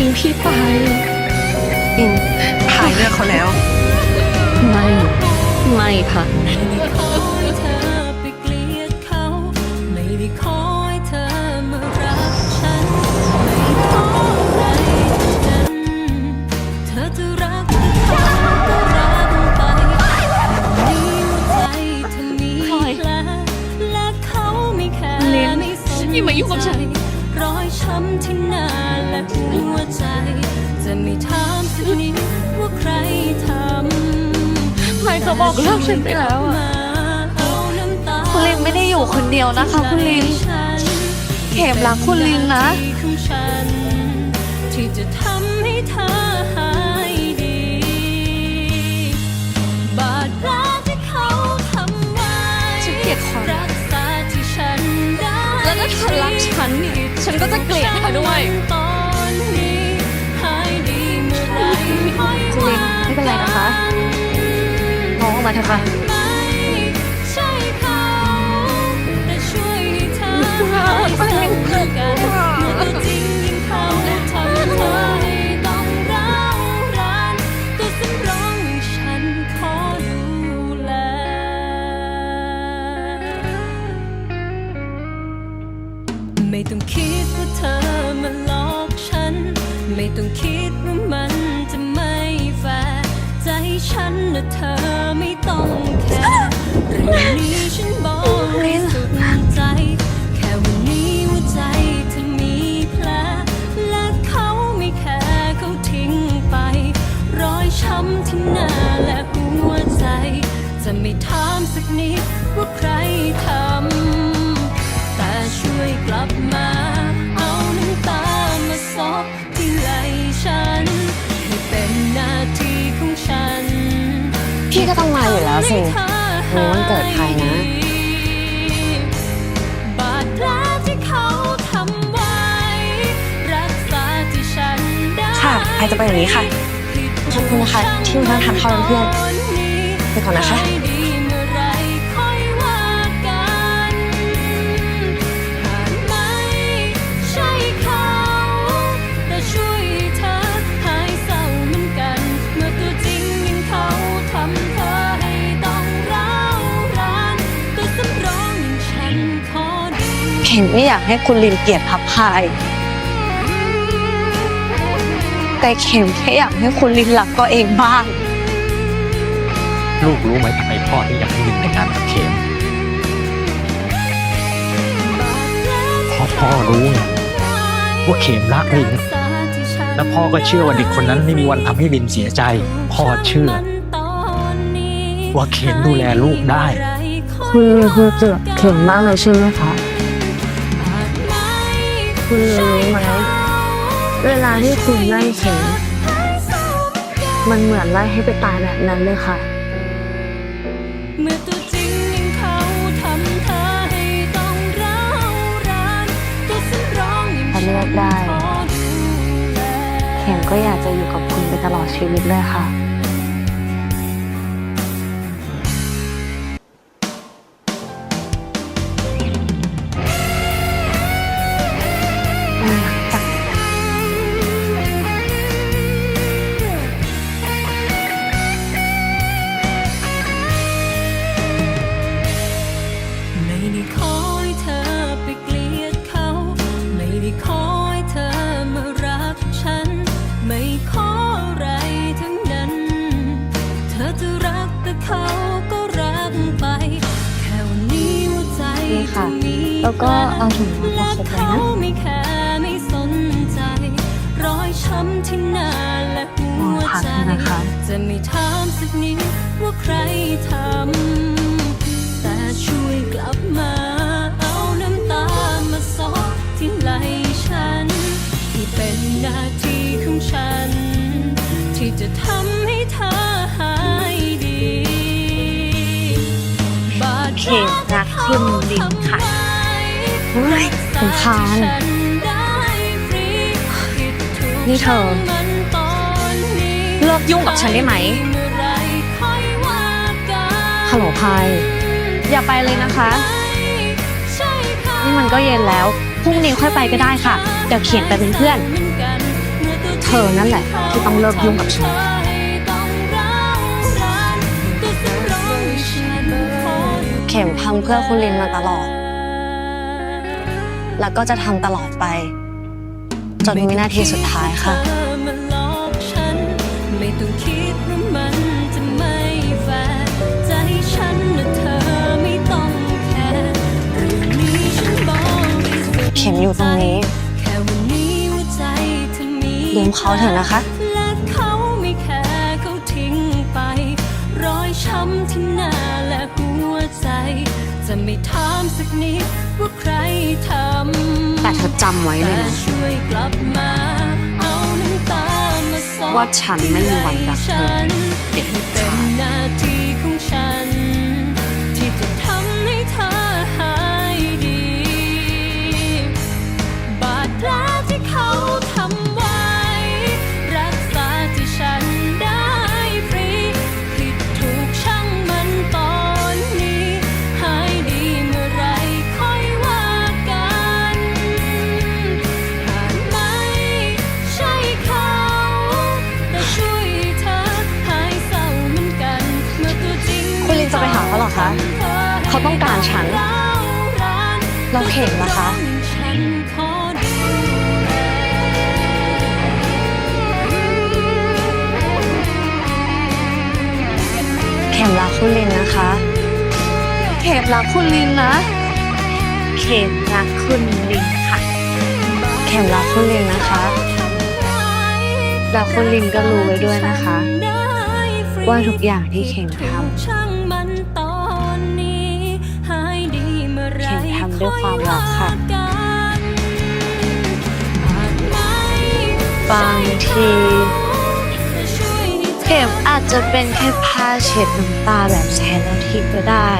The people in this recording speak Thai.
ทิ้งพี่ไปอินพายเลือกเขาแล้ว ไม่ ไม่ค่ะำพลอยเขาบอกเลิกฉันไปแล้วอะคุณลินไม่ได้อยู่คนเดียวนะคะ คุณลินเข็มรักคุณลินนะที่จะทำให้เธอ อย่างฉันขอดูแลไม่ต้องคิดว่าเธอมาหลอกฉัน ไม่ต้องคิดว่ามันจะไม่แฟร์ใจฉันนะเธอ สักนิดว่าใครทำ แต่ช่วยกลับมา เอาน้ำตามาซอบที่ไหลฉันให้เป็นหน้าที่ของฉัน พี่ก็ต้องมาอยู่แล้วสิรู้วันเกิดใครนะ บาดแผลที่เขาทำไว้ รักษาที่ฉันได้ค่ะใครจะไปอย่างนี้ค่ะ ขอบคุณนะคะที่มานั่งทานข้าวเป็นเพื่อน ไปก่อนนะคะ เข็มไม่อยากให้คุณลินเกลียดพับพาย แต่เข็มแค่อยากให้คุณลินรักตัวเองบ้าง ลูกรู้ไหมทำไมพ่อถึงอยากให้ลินแต่งงานกับเข็มเพราะพ่อรู้ไงว่าเข็มรักลินแล้วพ่อก็เชื่อว่าเด็กคนนั้นไม่มีวันทำให้ลินเสียใจ พ่อเชื่อ ว่าเข็มดูแลลูกได้ คุณลินคุณเกลียดเข็มมากเลยใช่ไหมคะ คุณรู้ไหมเวลาที่คุณไล่เข็มมันเหมือนไล่ให้ไปตายแบบนั้นเลยค่ะ เมื่อตัวจริงยังเขาทำเธอให้ต้องร้าวรานตัวสำรองยังถ้าเลือกได้ ขอดูแล เข็มก็อยากจะอยู่กับคุณไปตลอดชีวิตเลยค่ะ แล้วก็เอาถุงมือมาและเช็ดไว้เขานะไม่แคร์ไม่สนใจรอยช้ำที่หน้าและหัวพักใจนะคะจะไม่ถามสักนิดว่าใครทำแต่ช่วยกลับมาเอาน้ำตามาซอกที่ไหลฉัน ที่เป็นหน้าที่ของฉัน ที่จะทำให้เธอหายดีบาดแผลเข็มรักคุณลินค่ะ เฮ้ยสำคัญนี่เธอ เลิกยุ่งกับฉันได้ไหม ฮัลโหลพายอย่าไปเลยนะคะ นี่มันก็เย็นแล้ว พรุ่งนี้ค่อยไปก็ได้ค่ะ เดี๋ยวเขียนไปเป็นเพื่อน เธอนั่นแหละ ที่ต้องเลิกยุ่งกับฉันเข็มทำเพื่อคุณลินมาตลอด แล้วก็จะทำตลอดไป จนวินาทีสุดท้ายค่ะเข็มอยู่ตรงนี้ลืมเขาเถอะนะคะและเขาไม่แคร์เขาทิ้งไปรอยช้ำที่หน้าและหัวใจ จะไม่ถามสักนิดว่าใคร แต่เธอจำไว้เลยนะช่วยกลับมาเอาน้ำตามาซอบว่าฉันไม่มีวันรักเธอเด็ก เขาต้องการฉัน เราเข็มนะคะฉันขอดูแลเข็มรักคุณลินนะคะ เข็มรักคุณลินนะ เข็มรักคุณลินค่ะ เข็มรักคุณลินนะคะแล้วคุณลินก็รู้ไว้ด้วยนะคะ ว่าทุกอย่างที่เข็มทำ บางทีเข็มอาจจะเป็นแค่ผ้าเช็ดน้ำตาแบบแทนนาทีก็ได้